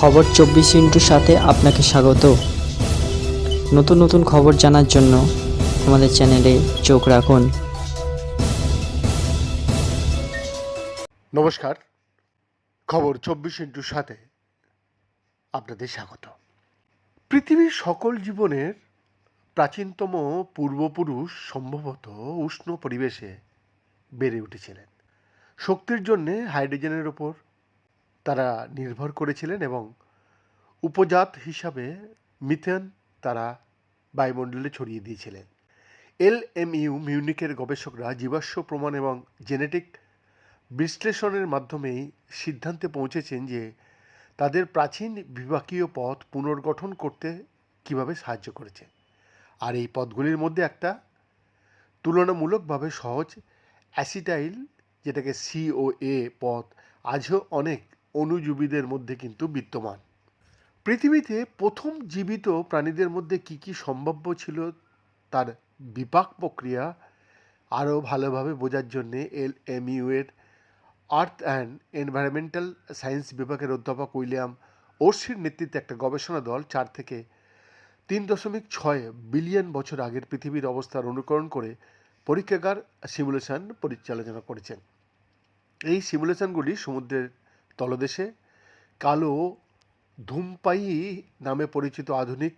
খবর চব্বিশ ইন্টুর সাথে আপনাকে স্বাগত। নতুন নতুন খবর জানার জন্য আমাদের চ্যানেলে চোখ রাখুন। নমস্কার। খবর চব্বিশ ইন্টুর সাথে আপনাদের স্বাগত। পৃথিবীর সকল জীবনের প্রাচীনতম পূর্বপুরুষ সম্ভবত উষ্ণ পরিবেশে বেড়ে উঠেছিলেন। শক্তির জন্যে হাইড্রোজেনের ওপর তারা নির্ভর করেছিলেন এবং উপজাত হিসাবে মিথেন তারা বায়ুমণ্ডলে ছড়িয়ে দিয়েছিলেন। এল এম ইউ মিউনিকের গবেষকরা জীবাশ্ম প্রমাণ এবং জেনেটিক বিশ্লেষণের মাধ্যমেই সিদ্ধান্তে পৌঁছেছেন যে তাদের প্রাচীন বিভাগীয় পথ পুনর্গঠন করতে কীভাবে সাহায্য করেছে। আর এই পথগুলির মধ্যে একটা তুলনামূলকভাবে সহজ অ্যাসিটাইল, যেটাকে সিওএ পথ, আজও অনেক অণুজীবীদের মধ্যে কিন্তু বিদ্যমান। পৃথিবীতে প্রথম জীবিত প্রাণীদের মধ্যে কী কী সম্ভাব্য ছিল তার বিপাক প্রক্রিয়া আরও ভালোভাবে বোঝার জন্যে এল এম এর আর্থ অ্যান্ড এনভায়রনমেন্টাল সায়েন্স বিভাগের অধ্যাপক উইলিয়াম ওর্সির নেতৃত্বে একটা গবেষণা দল চার থেকে তিন দশমিক ছয় বিলিয়ন বছর আগের পৃথিবীর অবস্থার অনুকরণ করে পরীক্ষাগার সিমুলেশন পরিচালনা করেছেন। এই সিমুলেশনগুলি সমুদ্রের তলদেশে কালো ধূমপাই নামে পরিচিত আধুনিক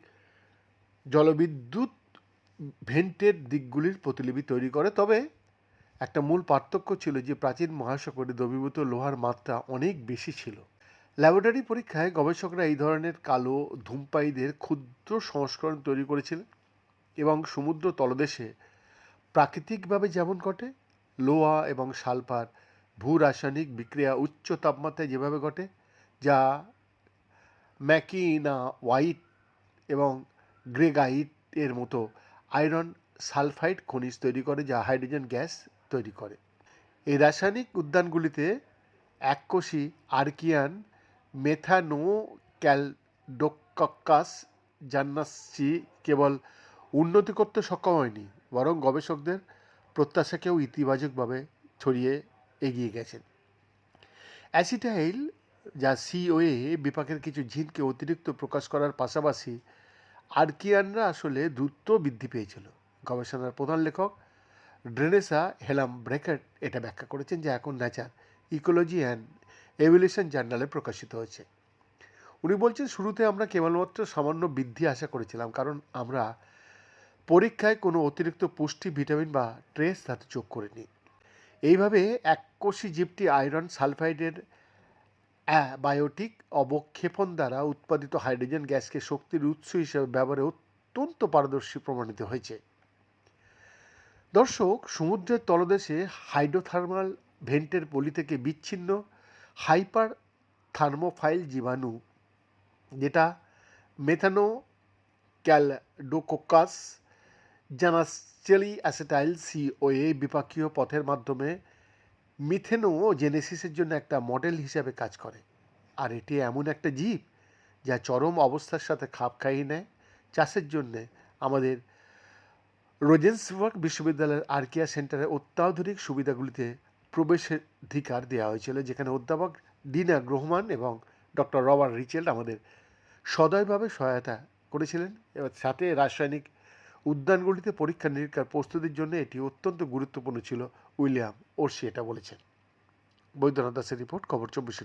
জলবিদ্যুৎ ভেন্টের দিকগুলির প্রতিলিপি তৈরি করে। তবে একটা মূল পার্থক্য ছিল যে প্রাচীন মহাসাগরে দ্রবীভূত লোহার মাত্রা অনেক বেশি ছিল। ল্যাবরেটরি পরীক্ষায় গবেষকরা এই ধরনের কালো ধূমপাইদের ক্ষুদ্র সংস্করণ তৈরি করেছিলেন এবং সমুদ্র তলদেশে প্রাকৃতিকভাবে যেমন ঘটে, লোহা এবং সালফার ভূ রাসায়নিক বিক্রিয়া উচ্চ তাপমাত্রায় যেভাবে ঘটে, যা ম্যাকিনা হোয়াইট এবং গ্রেগাইট এর মতো আয়রন সালফাইড খনিজ তৈরি করে, যা হাইড্রোজেন গ্যাস তৈরি করে। এই রাসায়নিক উদ্যানগুলিতে এককোষী আর্কিয়ান মেথানো ক্যালডোকাস জান্নাসি কেবল উন্নতি করতে সক্ষম হয়নি, বরং গবেষকদের প্রত্যাশাকেও ইতিবাচকভাবে ছড়িয়ে এগিয়ে গেছেন। অ্যাসিটাইল, যা সিওএ, বিপাকের কিছু জিনকে অতিরিক্ত প্রকাশ করার পাশাপাশি আর্কিয়ানরা আসলে দ্রুত বৃদ্ধি পেয়েছিল। গবেষণার প্রধান লেখক ড্রেনেসা হেলাম ব্রেকেট এটা ব্যাখ্যা করেছেন যা এখন ন্যাচার ইকোলজি অ্যান্ড এভলিউশন জার্নালে প্রকাশিত হয়েছে। উনি বলছেন, শুরুতে আমরা কেবলমাত্র সামান্য বৃদ্ধি আশা করেছিলাম, কারণ আমরা পরীক্ষায় কোনো অতিরিক্ত পুষ্টি, ভিটামিন বা ট্রেস তাতে যোগ করিনি। এইভাবে এককোষী জীবটি আয়রন সালফাইডের বায়োটিক অবক্ষেপণ দ্বারা উৎপাদিত হাইড্রোজেন গ্যাসকে শক্তির উৎস হিসেবে ব্যবহারে অত্যন্ত পারদর্শী প্রমাণিত হয়েছে। দর্শক, সমুদ্রের তলদেশে হাইড্রোথার্মাল ভেন্টের পলি থেকে বিচ্ছিন্ন হাইপার থার্মোফাইল জীবাণু, যেটা মেথানো ক্যালডোকোকাস জানাসচেলি অ্যাসেটাইল সিওএ বিপাকীয় পথের মাধ্যমে মিথেনো জেনেসিসের জন্য একটা মডেল হিসাবে কাজ করে। আর এটি এমন একটা জীব যা চরম অবস্থার সাথে খাপ খাইয়ে নেয়। চাষের জন্যে আমাদের রোজেন্সবার্গ বিশ্ববিদ্যালয়ের আর্কিয়া সেন্টারে অত্যাধুনিক সুবিধাগুলিতে প্রবেশাধিকার দেওয়া হয়েছিল, যেখানে অধ্যাপক ডিনা গ্রহমান এবং ডক্টর রবার্ট রিচেল্ড আমাদের সদয়ভাবে সহায়তা করেছিলেন। এবং সাথে রাসায়নিক উদ্যানগুলিতে পরীক্ষা নিরীক্ষার প্রস্তুতির জন্য এটি অত্যন্ত গুরুত্বপূর্ণ ছিল, উইলিয়াম ওরসি এটা বলেছেন। বৈদ্যনাথ দাসের রিপোর্ট, খবর চব্বিশ